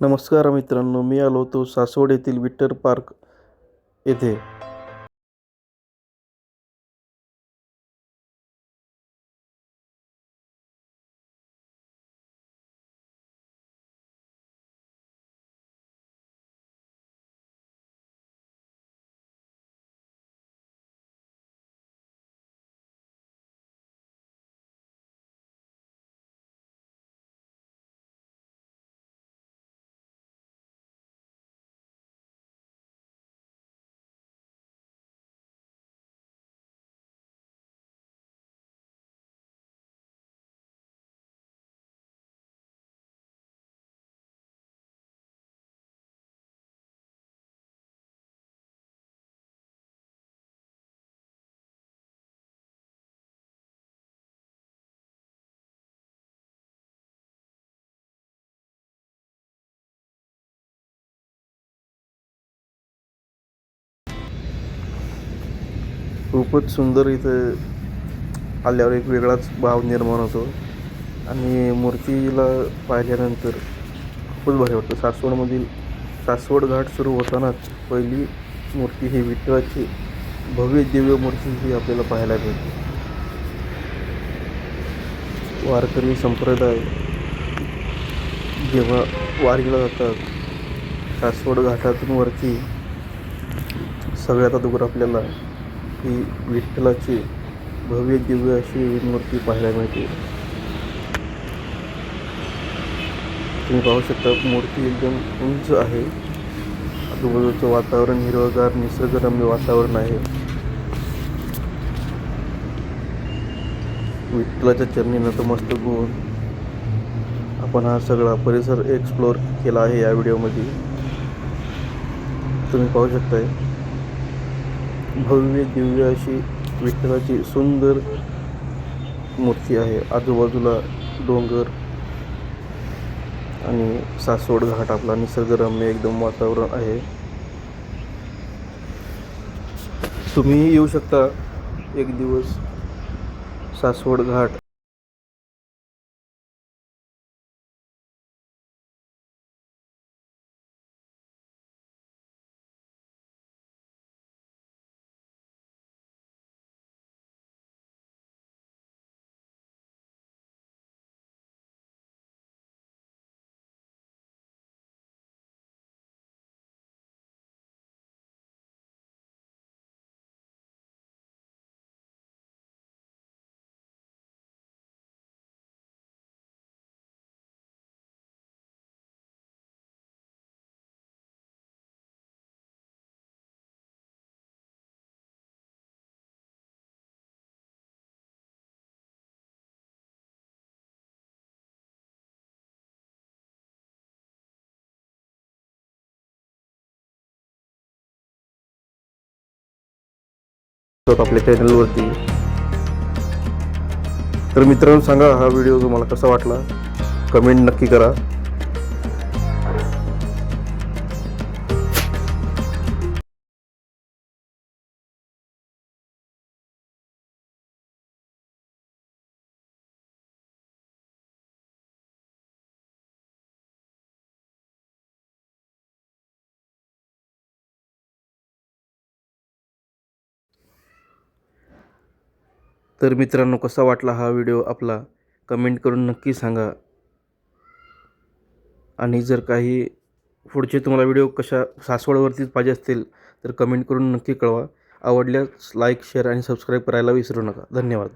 नमस्कार मित्रांनो मी आलो होतो सासवड येथील विक्टर पार्क येथे. खूपच सुंदर इथं आल्यावर एक वेगळाच भाव निर्माण होतो. आणि मूर्तीला पाहिल्यानंतर खूपच भारी वाटतं. सासवडमधील सासवड घाट सुरू होतानाच पहिली मूर्ती ही विठ्ठलाची भव्य दिव्य मूर्ती ही आपल्याला पाहायला मिळते. वारकरी संप्रदाय जेव्हा वारीला जातात सासवड घाटातून वरती सगळ्यात अगोदर आपल्याला ही विठ्ठलाची भव्य दिव्य अशी मूर्ती पाहायला मिळते. तुम्ही पाहू शकता मूर्ती एकदम उंच आहे. आजूबाजूचं वातावरण हिरवगार निसर्गरम्य वातावरण आहे. विठ्ठलाच्या चरणी नतमस्तक होऊन आपण हा सगळा परिसर एक्सप्लोअर केला आहे या व्हिडिओमध्ये तुम्ही पाहू शकताय. भव्य दिव्य अशी विठ्ठलाची सुंदर मूर्ती आहे. आजूबाजूला डोंगर आणि सासवड घाट आपला निसर्गरम्य एकदम वातावरण आहे. तुम्ही येऊ शकता एक दिवस सासवड घाट. आपल्या चॅनलवरती तर मित्रांनो सांगा हा व्हिडिओ तुम्हाला कसा वाटला? कमेंट नक्की करा. तर मित्रांनो कसा वाटला हा व्हिडिओ आपला? कमेंट करून नक्की सांगा. आणि जर काही पुढचे तुम्हाला व्हिडिओ कशा सासवडवरतीच पाहिजे असतील तर कमेंट करून नक्की कळवा. आवडल्यास लाईक शेअर आणि सबस्क्राईब करायला विसरू नका. धन्यवाद.